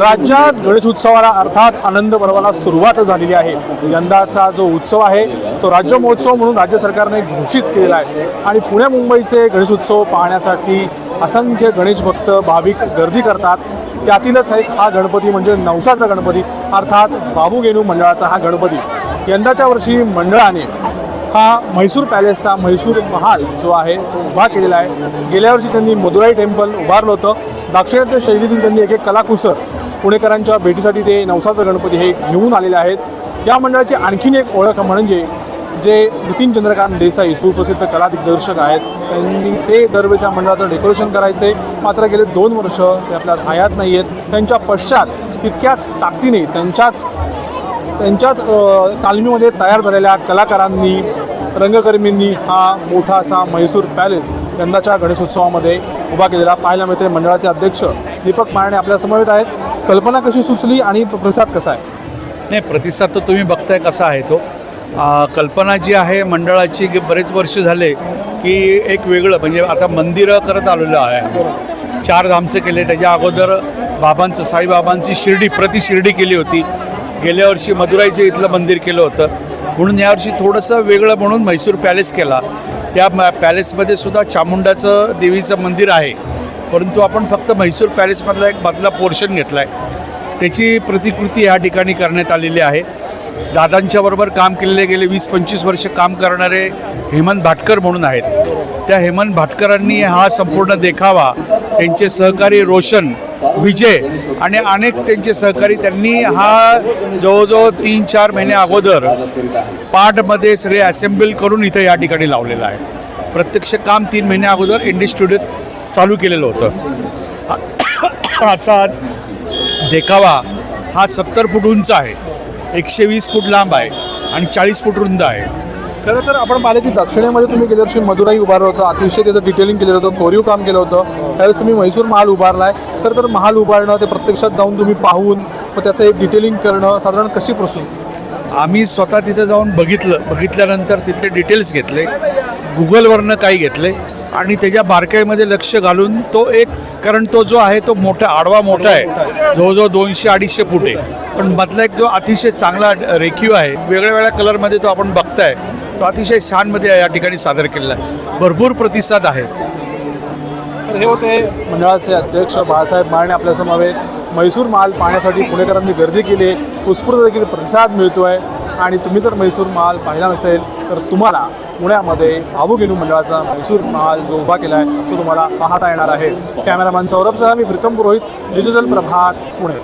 राज्यात गणेश उत्सवाला अर्थात आनंद पर्वाला सुरुवात झालेली आहे. यंदाचा जो उत्सव आहे तो राज्य महोत्सव म्हणून राज्य सरकारने घोषित केलेला आहे. आणि पुणे मुंबईचे गणेश उत्सव पाहण्यासाठी असंख्य गणेश भक्त भाविक गर्दी करतात. त्यातीलच एक हा गणपती म्हणजे नवसाचा गणपती अर्थात बाबू गेनू मंडळाचा हा गणपती. यंदाच्या वर्षी मंडळाने हा म्हैसूर पॅलेसचा म्हैसूर महाल जो आहे तो उभा केलेला आहे. गेल्या वर्षी त्यांनी मदुराई टेम्पल उभारलं होतं. दाक्षिणात्य शैलीतील त्यांनी एक एक कलाकुसर पुणेकरांच्या भेटीसाठी ते नवसाचं गणपती हे घेऊन आलेले आहेत. या मंडळाची आणखीन एक ओळख म्हणजे जे नितीन चंद्रकांत देसाई सुप्रसिद्ध कला दिग्दर्शक आहेत त्यांनी ते दरवेळेच्या मंडळाचं डेकोरेशन करायचे. मात्र गेले दोन वर्ष ते आपल्या हयात नाही आहेत. त्यांच्या पश्चात तितक्याच ताकदीने त्यांच्याच त्यांच्याच तालमीमध्ये तयार झालेल्या कलाकारांनी रंगकर्मींनी हा मोठा असा म्हैसूर पॅलेस यंदाच्या गणेशोत्सवामध्ये उभा केलेला पाहायला मिळते मंडळाचे अध्यक्ष दीपक मारणे आपल्यासमवेत आहेत. कल्पना कशी सुचली आणि प्रतिसाद कसा आहे? नाही प्रतिसाद तर तुम्ही बघताय कसा आहे तो. आ, कल्पना जी आहे मंडळाची बरेच वर्ष झाले की एक वेगळं म्हणजे आता मंदिरं करत आलेलं आहे. चार धामचं केले त्याच्या अगोदर बाबांचं साईबाबांची शिर्डी प्रति शिर्डी केली होती. गेल्या वर्षी मदुराईचं इथलं मंदिर केलं होतं. म्हणून यावर्षी थोडंसं वेगळं म्हणून म्हैसूर पॅलेस केला. त्या पॅलेसमध्ये सुद्धा चामुंडाचं देवीचं मंदिर आहे. परंतु आपण फक्त म्हैसूर पॅलेसमधला एक मधला पोर्शन घेतला आहे त्याची प्रतिकृती या ठिकाणी करण्यात आलेली आहे. दादांच्या बरोबर काम केलेले गेले वीस पंचवीस वर्ष काम करणारे हेमंत भाटकर म्हणून आहेत. त्या हेमंत भाटकरांनी हा संपूर्ण देखावा त्यांचे सहकारी रोशन विजय आणि अनेक त्यांचे सहकारी त्यांनी हा जवळजवळ तीन चार महिने अगोदर पाठमध्ये सगळे असेंबल करून इथं या ठिकाणी लावलेला आहे. प्रत्यक्ष काम तीन महिन्या अगोदर इंडी स्टुडिओत चालू केलेलं होतं. असा देखावा हा सत्तर फूट उंच आहे. एकशे वीस फूट लांब आहे आणि चाळीस फूट रुंद आहे. खरं तर आपण पाहिलं की दक्षिणेमध्ये तुम्ही गेल्या वर्षी मदुराई उभारलं होतं. अतिशय त्याचं डिटेलिंग केलेलं होतं. कोरीव काम केलं होतं. त्यावेळेस तुम्ही म्हैसूर महाल उभारला आहे खरं तर महाल उभारणं ते प्रत्यक्षात जाऊन तुम्ही पाहून मग त्याचं एक डिटेलिंग करणं साधारण कशी प्रसून? आम्ही स्वतः तिथं जाऊन बघितलं. बघितल्यानंतर तिथले डिटेल्स घेतले. गुगलवरनं काही घेतले. आणि त्याच्या बारकाईमध्ये लक्ष घालून तो एक कारण तो जो आहे तो मोठा आडवा मोठा आहे. जवळजवळ दोनशे अडीचशे फूट आहे. पण मधला एक जो अतिशय चांगला रेखीव आहे वेगळ्या वेगळ्या कलरमध्ये तो आपण बघताय तो अतिशय छानमध्ये या ठिकाणी सादर केलेला आहे. भरपूर प्रतिसाद आहे. तर हे होते मंडळाचे अध्यक्ष बाळासाहेब मारणे आपल्यासमवेत. म्हैसूर माल पाहण्यासाठी पुणेकरांनी गर्दी केली आहे. उत्स्फूर्त देखील प्रतिसाद मिळतो आहे आणि तुम्ही जर म्हैसूर महाल पाहिला नसेल तर तुम्हाला पुण्यामध्ये बाबू मंडळाचा म्हैसूर महाल जो उभा केला आहे तो तुम्हाला पाहता येणार आहे. कॅमेरामॅन सौरभसह मी प्रीतम पुरोहित डिजिटल प्रभात पुणे.